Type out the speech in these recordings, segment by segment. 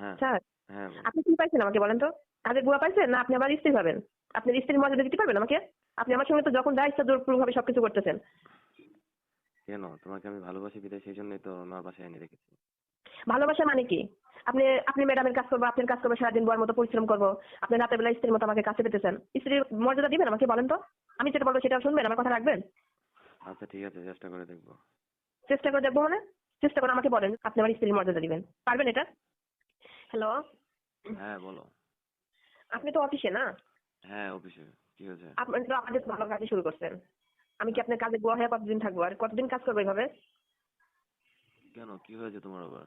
হ্যাঁ স্যার হ্যাঁ আপনি কি পাইছেন আমাকে বলেন তো? কাজের বুয়া পাইছেন না আপনি আমার স্ত্রী পাবেন? আপনি স্ত্রীর মর্যাদা দিতে পারবেন আমাকে? আপনি আমার সঙ্গে তো যখন যা ইচ্ছা জোরপূর্বকভাবে সবকিছু করতেছেন। কেন? তোমাকে আমি ভালোবাসি বিদায় সেই জন্যই তো আমার বাসায় এনে রেখেছি। ভালোবাসা মানে কি? আপনি আপনি ম্যাডামের কাজ করব আপনার কাজ করব সারাদিন বুয়ার মতো পরিশ্রম করব। আপনি রাতের বেলা স্ত্রীর মতো আমাকে কাছে পেতেছেন। স্ত্রীর মর্যাদা দিবেন আমাকে বলেন তো? আমি যেটা বলব সেটা শুনবেন আমার কথা রাখবেন? আচ্ছা ঠিক আছে চেষ্টা করে দেখব। চেষ্টা করে দেখব মানে? চেষ্টা করে আমাকে বলেন আপনি আমার স্ত্রীর মর্যাদা দিবেন। পারবেন এটা? হ্যালো হ্যাঁ বলো। আপনি তো অফিসে না? হ্যাঁ অফিসে। কি হয়েছে? আপনি তো আমাদের ভালো কাজে শুরু করছেন। আমি কি আপনার কাজে গোয়া হয়ে কতদিন থাকব? আর কতদিন কাজ করব এইভাবে কেন? কি হয়েছে তোমার আবার?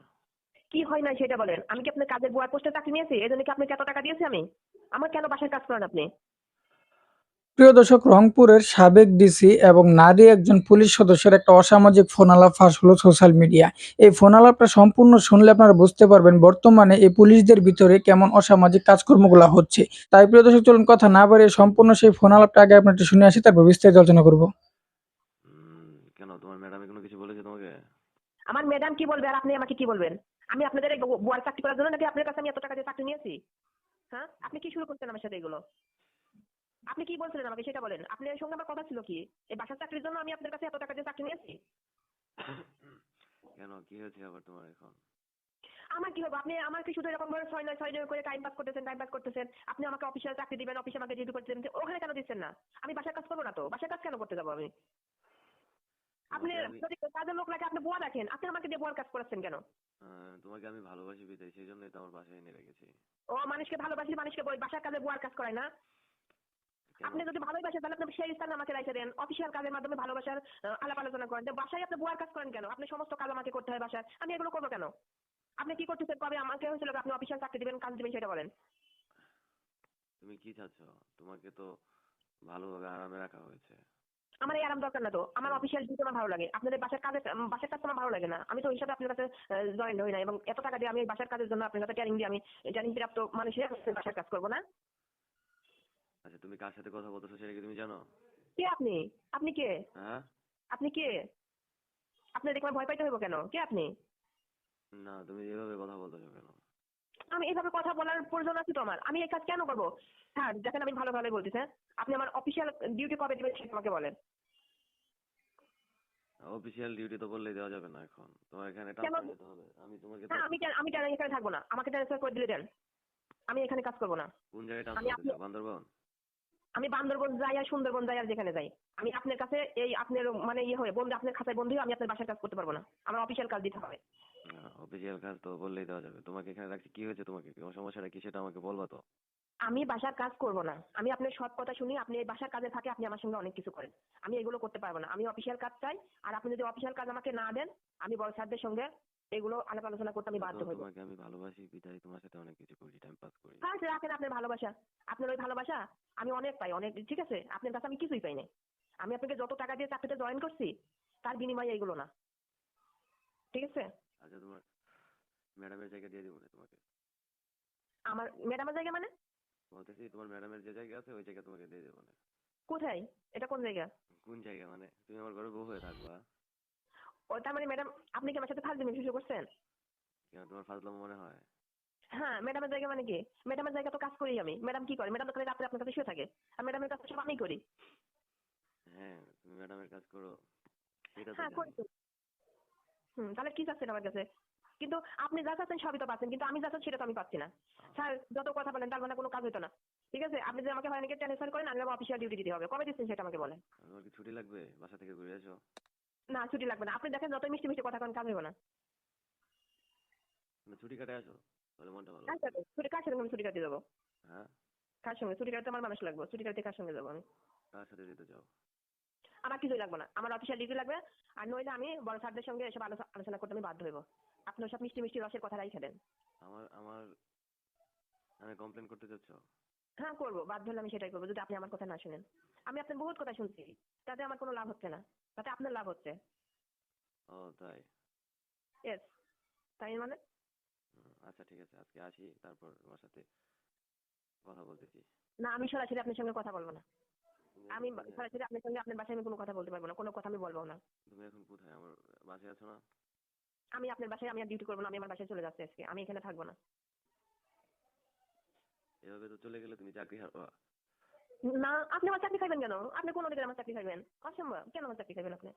কি হয় না সেটা বলেন। আমি কি আপনার কাজের গোয়া পোস্টে চাকরি নিয়েছি? এই জন্য কি আপনাকে এত টাকা দিয়েছি আমি? আমার কেন বাসায় কাজ করেন আপনি? প্রিয় দর্শক রংপুরের সাবেক ডিসি এবং নারী একজন পুলিশ সদস্যের একটা অসামাজিক ফোন আলাপ ফাঁস হলো সোশ্যাল মিডিয়া এই ফোন আলাপটা সম্পূর্ণ শুনলে আপনারা বুঝতে পারবেন বর্তমানে এই পুলিশদের ভিতরে কেমন অসামাজিক কাজকর্মগুলো হচ্ছে। তাই প্রিয় দর্শক চলুন কথা না বাড়িয়ে সম্পূর্ণ সেই ফোন আলাপটা আগে আপনার একটু শুনে আসি তারপর বিস্তারিত আলোচনা করব। কেন? তোমার ম্যাডামে কোনো কিছু বলেছে তোমাকে? আমার ম্যাডাম কি বলবে আর আপনি আমাকে কি বলবেন? আমি আপনাদের এই বু- বুয়ার চাকরি করার জন্য নাকি আপনার কাছে আমি এত টাকা দিয়ে চাকরি নিয়েছি? হ্যাঁ? আপনি কি শুরু করছেন আমার সাথে এগুলো? আপনি কি বলছিলেন আমাকে? সেটা বলেন। আপনার সঙ্গে আমার কথা ছিল কি? এই বাসার চাকরির জন্য আমি আপনার কাছে এত টাকা দিয়ে চাকরি নিয়েছি? কেন? কি হয়েছে আবার তোমার এখন? আমার কি হবে? আপনি আমার কি শুধু এরকম ভাবে ছয় নয় ছয় নয় করে টাইম পাস করতেছেন টাইম পাস করতেছেন? আপনি আমাকে অফিসিয়াল চাকরি দিবেন অফিসে আমাকে ডিউটি করতে দেবেন ওখানে কেন দিচ্ছেন না? আমি বাসার কাজ করব না তো। বাসার কাজ কেন করতে যাব আমি? আপনি যদি কাজের লোক লাগে আপনি বুয়া রাখেন আপনি আমাকে দিয়ে বুয়ার কাজ করাচ্ছেন কেন? তোমাকে আমি ভালোবাসি বিদায় সেই জন্যই তো আমার বাসায় এনে রেখেছি। ও মানুষকে ভালোবাসি মানুষকে বই বাসার কাজে বুয়ার কাজ করায় না? আপনি যদি ভালোবাসেন তাহলে আপনি সেই স্থানে আমাকে রেখে দেন। অফিসিয়াল কাজের মাধ্যমে ভালোবাসার আলাপ আলোচনা করেন। বাসায় আপনি বুয়ার কাজ করেন কেন? আপনি সমস্ত কাজ আমাকে করতে হয় বাসায়। আমি এগুলো করব কেন? আপনি কি করতেছেন? কবে আমাকে হয়েছিল আপনি অফিসিয়াল চাকরি দিবেন কাজ দিবেন সেটা বলেন। তুমি কি চাচ্ছ? তোমাকে তো ভালোভাবে আরামে রাখা হয়েছে। আমার এই আরাম দরকার না তো। আমার অফিসিয়াল ডিউটি আমার ভালো লাগে। আপনাদের বাসার কাজে বাসার কাজ তো আমার ভালো লাগে না। আমি তো ওই হিসাবে আপনার কাছে জয়েন হই না। এবং এত টাকা দিয়ে আমি বাসার কাজের জন্য আপনার কাছে ট্রেনিং দিয়ে আমি ট্রেনিং প্রাপ্ত মানুষের বাসার কাজ করব না। আচ্ছা তুমি কার সাথে কথা বলতেছো সেটা কি তুমি জানো? কে আপনি? আপনি কে? হ্যাঁ? আপনি কে? আপনি দেখে ভয় পাইতে হইব কেন? কে আপনি? না তুমি এভাবে কথা বলতেছো কেন? আমি এইভাবে কথা বলার প্রয়োজন আছে তো আমার। আমি এই কাজ কেন করব? হ্যাঁ দেখেন আমি ভালো ভালো বলতেছি হ্যাঁ? আপনি আমার অফিসিয়াল ডিউটি কবে দিবেন সেটা আমাকে বলেন। অফিসিয়াল ডিউটি তো বললেই দেওয়া যাবে না এখন। তোমার এখানে? ট্রান্সফার যেতে হবে। আমি তোমাকে হ্যাঁ আমি আমি কেন এখানে থাকব না? আমাকে ট্রান্সফার করে দিলে দেন। আমি এখানে কাজ করব না। কোন জায়গায় ট্রান্সফার বান্দরবন? আমি বান্দরবন যাই আর সুন্দরবন যাই আর যেখানে যাই। আমি আপনার কাছে এই আপনার মানে ইয়ে হয়ে বন্ধু আপনার খাতায় বন্ধু আমি আপনার বাসায় কাজ করতে পারব না। আমার অফিসিয়াল কাজ দিতে হবে। অফিসিয়াল কাজ তো বললেই দেওয়া যাবে। তোমাকে এখানে রাখছি কি হয়েছে তোমাকে? সমস্যাটা কি সেটা আমাকে বলবা তো। আমি বাসার কাজ করব না। আমি আপনার সৎ কথা শুনি আপনি এই বাসার কাজে থাকে আপনি আমার সঙ্গে অনেক কিছু করেন। আমি এগুলো করতে পারব না। আমি অফিসিয়াল কাজ চাই আর আপনি যদি অফিসিয়াল কাজ আমাকে না দেন আমি বড় স্যারদের সঙ্গে এগুলো আলাপ আলোচনা করতে আমি বাধ্য তো হইব। তোমাকে আমি ভালোবাসি বিদায় তোমার সাথে অনেক কিছু করি টাইম পাস করি। হ্যাঁ সে রাখেন আপনার ভালোবাসা। আপনার ওই ভালোবাসা আমি অনেক পাই অনেক ঠিক আছে? আপনার কাছে আমি কিছুই পাই নাই। আমি আপনাকে যত টাকা দিয়ে চাকরিতে জয়েন করছি তার বিনিময়ে এগুলো না। ঠিক আছে? আচ্ছা তোমার ম্যাডামের জায়গা দিয়ে দেবো না তোমাকে? আমার ম্যাডামের জায়গা মানে? বলতেছি তোমার ম্যাডামের যে জায়গা আছে ওই জায়গা তোমাকে দিয়ে দেবো না। কোথায়? এটা কোন জায়গা? কোন জায়গা মানে? তুমি আমার ঘরে বউ হয়ে থাকবা। ও তার মানে ম্যাডাম আপনি কি আমার সাথে শুরু করছেন? কেন? তোমার ফাজলাম মনে হয়? হ্যাঁ ম্যাডামের জায়গা মানে কি? ম্যাডামের জায়গা তো কাজ করি আমি। ম্যাডাম কি করে? ম্যাডাম তো রাত্রে আপনার কাছে শুয়ে থাকে। আর ম্যাডামের কাজ সব আমি করি। হ্যাঁ তুমি ম্যাডামের কাজ করো। তো হ্যাঁ করি তো। হুম তাহলে কি চাচ্ছেন আমার কাছে? কিন্তু আপনি যা চাচ্ছেন সবই তো পাচ্ছেন কিন্তু আমি যা চাচ্ছি সেটা তো আমি পাচ্ছি না। স্যার যত কথা বলেন তার মানে কোনো কাজ হতো না। ঠিক আছে? আপনি যদি আমাকে হয়নি ট্রান্সফার করেন আমি অফিসিয়াল ডিউটি দিতে হবে। কবে দিচ্ছেন সেটা আমাকে বলেন। তোমার কি ছুটি লাগবে? বাসা থেকে ঘুরে এসো। না ছুটি লাগবে না। আপনি দেখেন যত মিষ্টি মিষ্টি কথা কোন কাজ হবে না। না ছুটি কাটে আসো তাহলে মনটা ভালো। কার সাথে? ছুটি কার সঙ্গে আমি ছুটি কাটতে যাব? হ্যাঁ। কার সঙ্গে? ছুটি কাটতে আমার মানুষ লাগবে। ছুটি কাটতে কার সঙ্গে যাব আমি? কার সাথে যেতে চাও? আমার কিছুই লাগবে না। আমার অফিসিয়াল ডিউটি লাগবে। আর নইলে আমি বড় স্যারদের সঙ্গে এসব আলোচনা করতে আমি বাধ্য হইব। আপনার সব মিষ্টি মিষ্টি রসের কথা রাই খেলেন। আমার আমার আমি কমপ্লেন করতে চাচ্ছ? হ্যাঁ করব। বাধ্য হলে আমি সেটাই করব যদি আপনি আমার কথা না শুনেন। আমি আপনার বহুত কথা শুনছি তাতে আমার কোনো লাভ হচ্ছে না। তাতে আপনার লাভ হচ্ছে। ও তাই? ইয়েস তাই মানে? আচ্ছা ঠিক আছে। আজকে আসি তারপর তোমার সাথে কথা বলতেছি। না আমি সরাসরি আপনার সঙ্গে কথা বলব না। আমি সরাসরি আপনার সঙ্গে আপনার বাসায় আমি কোনো কথা বলতে পারব না কোনো কথা আমি বলব না। তুমি এখন কোথায়? আমার বাসায় আছো না? আমি আপনার বাসায় আমি আর ডিউটি করব না আমি আমার বাসায় চলে যাচ্ছি আজকে। আমি এখানে থাকব না। এভাবে তো চলে গেলে তুমি চাকরি হারবা। না আপনি আমার চাকরি খাইবেন কেন? আপনি কোন অধিকারে আমার চাকরি খাইবেন? অসম্ভব। কেন আমার চাকরি খাইবেন আপনি?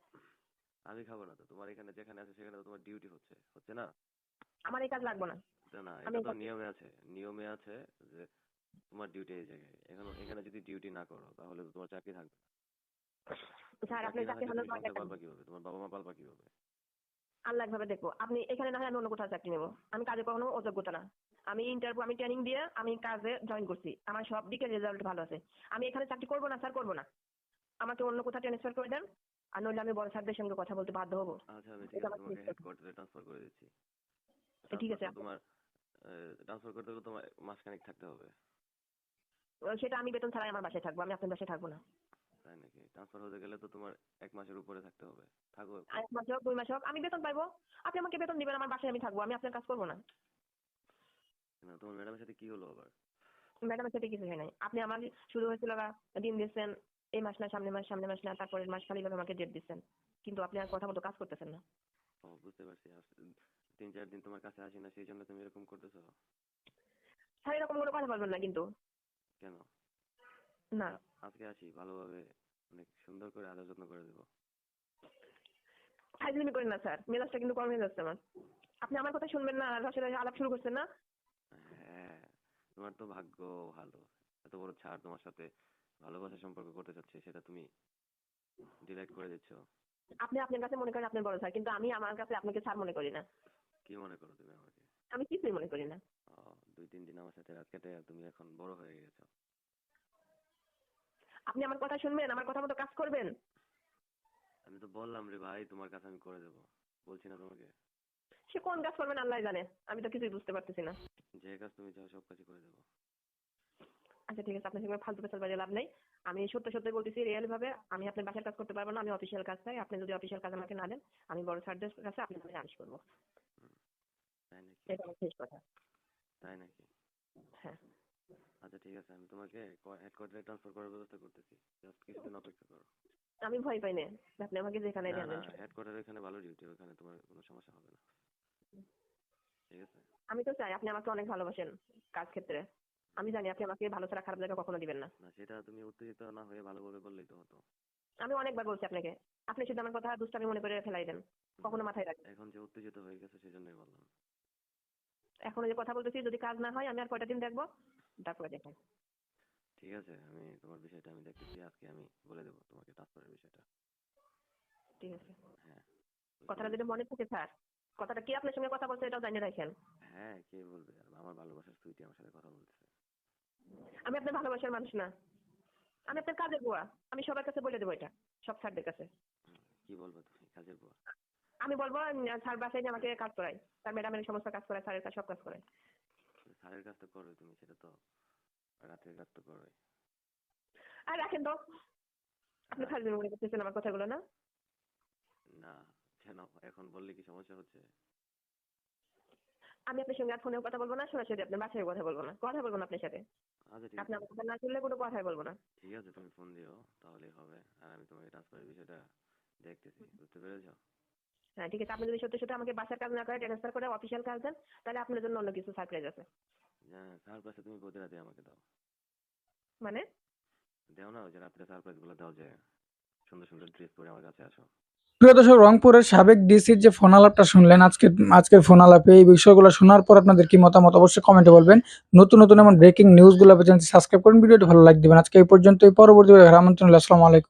আমি খাব না তো। তোমার এখানে যেখানে আছে সেখানে তো তোমার ডিউটি হচ্ছে। হচ্ছে না? আমার এই কাজ লাগবে না। না এটা তো নিয়মে আছে। নিয়মে আছে যে তোমার ডিউটি এই জায়গায়। এখন এখানে যদি ডিউটি না করো তাহলে তো তোমার চাকরি থাকবে। স্যার আপনি চাকরি সংসার পালবা কীভাবে তোমার বাবা মা পালবা কীভাবে? আল্লাহ ভাবে দেখো। আপনি এখানে না হয় আমি অন্য কোথাও চাকরি নেব। আমি কাজে কখনো অযোগ্যতা না। আমি ইন্টারভিউ আমি ট্রেনিং দিয়ে আমি কাজে জয়েন করছি। আমার সব দিকে রেজাল্ট ভালো আছে। আমি এখানে চাকরি করব না স্যার করব না। আমাকে অন্য কোথাও ট্রান্সফার করে দেন আর নইলে আমি বড় স্যারদের সঙ্গে কথা বলতে বাধ্য হব। আচ্ছা ঠিক আছে আমার তোমাকে ঠিক আছে। হেডকোয়ার্টারে ট্রান্সফার করে দিচ্ছি। ঠিক আছে, তোমার ট্রান্সফার করতে হলে তোমার মাসখানেক থাকতে হবে। সেটা আমি বেতন ছাড়াই আমার বাসায় থাকব আমি আপনার বাসায় থাকব না। তাই নাকি? ট্রান্সফার হতে গেলে তো তোমার এক মাসের উপরে থাকতে হবে। থাকো। এক মাস হোক দুই মাস হোক আমি বেতন পাইবো। আপনি আমাকে বেতন দিবেন আমার বাসায় আমি থাকব আমি আপনার কাজ করব না। না তোমার ম্যাডামের সাথে কি হলো আবার? ম্যাডামের সাথে কিছু হয় নাই। আপনি আমার শুরু হয়েছিল বা দিন দিচ্ছেন এই মাস না সামনে মাস সামনে মাস না তারপরের মাস খালি ভাবে আমাকে ডেট দিচ্ছেন কিন্তু আপনি আর কথা মতো কাজ করতেছেন না। ও বুঝতে পারছি। তিন চার দিন তোমার কাছে আসি না সেই জন্য তুমি এরকম করতেছো? স্যার এরকম কোনো কথা বলবেন না কিন্তু। কেন? না। আজকে আসি ভালোভাবে অনেক সুন্দর করে আদর যত্ন করে দেবো। ফাইজলিমি করেন না স্যার। মেজাজটা কিন্তু কম হয়ে যাচ্ছে আমার। আপনি আমার কথা শুনবেন না আর আলাপ শুরু করছেন না। তোমার তো ভাগ্য ভালো। এত বড় ছাড় তোমার সাথে ভালোবাসা সম্পর্ক করতে চাচ্ছে সেটা তুমি ডিলাইট করে দিচ্ছ। আপনি আপনার কাছে মনে করেন আপনার বড় স্যার কিন্তু আমি আমার কাছে আপনাকে স্যার মনে করি না। কি মনে করো তুমি আমাকে? আমি কিছুই মনে করি না। দুই তিন দিন আমার সাথে রাত কেটে তুমি এখন বড় হয়ে গেছো। আপনি আমার কথা শুনবেন আমার কথা মতো কাজ করবেন? আমি তো বললাম রে ভাই তোমার কাছে আমি করে দেব। বলছি না তোমাকে? সে কোন কাজ করবেন আল্লাহ জানে। আমি তো কিছুই বুঝতে পারতেছি না। যে কাজ তুমি চাও সব কাজই করে দেবো। আচ্ছা ঠিক আছে। আপনার সঙ্গে ফালতু পেশাল বাজে লাভ নেই। আমি সত্য সত্যি বলতেছি রিয়েল ভাবে আমি আপনার বাসার কাজ করতে পারব না আমি অফিসিয়াল কাজ চাই। আপনি যদি অফিসিয়াল কাজ আমাকে না দেন আমি বড় স্যারদের কাছে আপনার নামে আদেশ করব। তাই নাকি? এটা আমার শেষ কথা। তাই নাকি? হ্যাঁ। আচ্ছা ঠিক আছে। আমি তোমাকে হেডকোয়ার্টারে ট্রান্সফার করার ব্যবস্থা করতেছি। জাস্ট কিছুদিন অপেক্ষা করো। আমি ভয় পাই না। আপনি আমাকে যেখানে না নেবেন না হেডকোয়ার্টারে এখানে ভালো ডিউটি ওখানে তোমার কোনো সমস্যা হবে না। ঠিক আছে? আমি তো চাই আপনি আমাকে অনেক ভালোবাসেন কাজ ক্ষেত্রে। আমি জানি আপনি আমাকে ভালো ছাড়া খারাপ জায়গা কখনো দিবেন না। না সেটা তুমি উত্তেজিত না হয়ে ভালোভাবে বললেই তো হতো। আমি অনেকবার বলছি আপনাকে আপনি শুধু আমার কথা দুষ্টামি মনে করে ফেলাই দেন কখনো মাথায় রাখেন এখন যে উত্তেজিত হয়ে গেছে সেজন্যই বললাম। এখন যে কথা বলতেছি যদি কাজ না হয় আমি আর কয়টা দিন দেখব? তারপরে দেখেন ঠিক আছে আমি তোমার বিষয়টা আমি দেখতেছি আজকে আমি বলে দেবো তোমাকে ট্রান্সফারের বিষয়টা। ঠিক আছে। হ্যাঁ কথাটা যদি মনে থাকে স্যার কথাটা কি আপনার সঙ্গে কথা বলছে এটাও জানিয়ে রাখেন। হ্যাঁ কে বলবে? আর আমার ভালোবাসার সুইটি আমার সাথে কথা বলতেছে। আমি আপনার ভালোবাসার মানুষ না। আমি আপনার কাজের বুয়া। আমি সবার কাছে বলে দেবো এটা সব স্যারদের কাছে। কি বলব তুমি কাজের বুয়া? আমি বলব স্যার বাসায় নিয়ে আমাকে কাজ করায়। স্যার ম্যাডামের সমস্ত কাজ করায় স্যারের কাজ সব কাজ করায়। স্যারের কাজ তো করো তুমি সেটা তো রাতের কাজ তো করোই। আর রাখেন তো। আপনি ফাইজলিমি মনে করতেছেন আমার কথাগুলো না? না কেন? এখন বললে কি সমস্যা হচ্ছে? আমি আপনার সঙ্গে আর ফোনেও কথা বলব না সরাসরি আপনার বাসায় কথা বলব না কথা বলব না আপনার সাথে। আচ্ছা ঠিক আপনি আমার কথা না শুনলে কোনো কথাই বলব না। ঠিক আছে তুমি ফোন দিও তাহলেই হবে। আর আমি তোমাকে ট্রান্সফারের বিষয়টা দেখতেছি বুঝতে পেরেছ? হ্যাঁ ঠিক আছে। আপনি যদি সত্যি সত্যি আমাকে বাসার কাজ না করে ট্রান্সফার করে অফিসিয়াল কাজ দেন তাহলে আপনার জন্য অন্য কিছু সারপ্রাইজ আছে। হ্যাঁ সারপ্রাইজটা তুমি প্রতি রাতে আমাকে দাও। মানে? দাও না ওই যে রাত্রে সারপ্রাইজগুলো দাও যে সুন্দর সুন্দর ড্রেস পরে আমার কাছে আসো। প্রিয় দর্শক, রংপুরের সাবেক ডিসির যে ফোন আলাপটা শুনলেন, আজকে, আজকের ফোন আলাপে এই বিষয়গুলো শোনার পর আপনাদের কি মতামত অবশ্যই কমেন্টে বলবেন। নতুন নতুন এমন ব্রেকিং নিউজগুলো পেয়েছেন সাবস্ক্রাইব করুন, ভিডিওটি ভালো লাগবে আজকে এই পর্যন্ত এই পরবর্তী রামচন্দ্র আসসালামু আলাইকুম।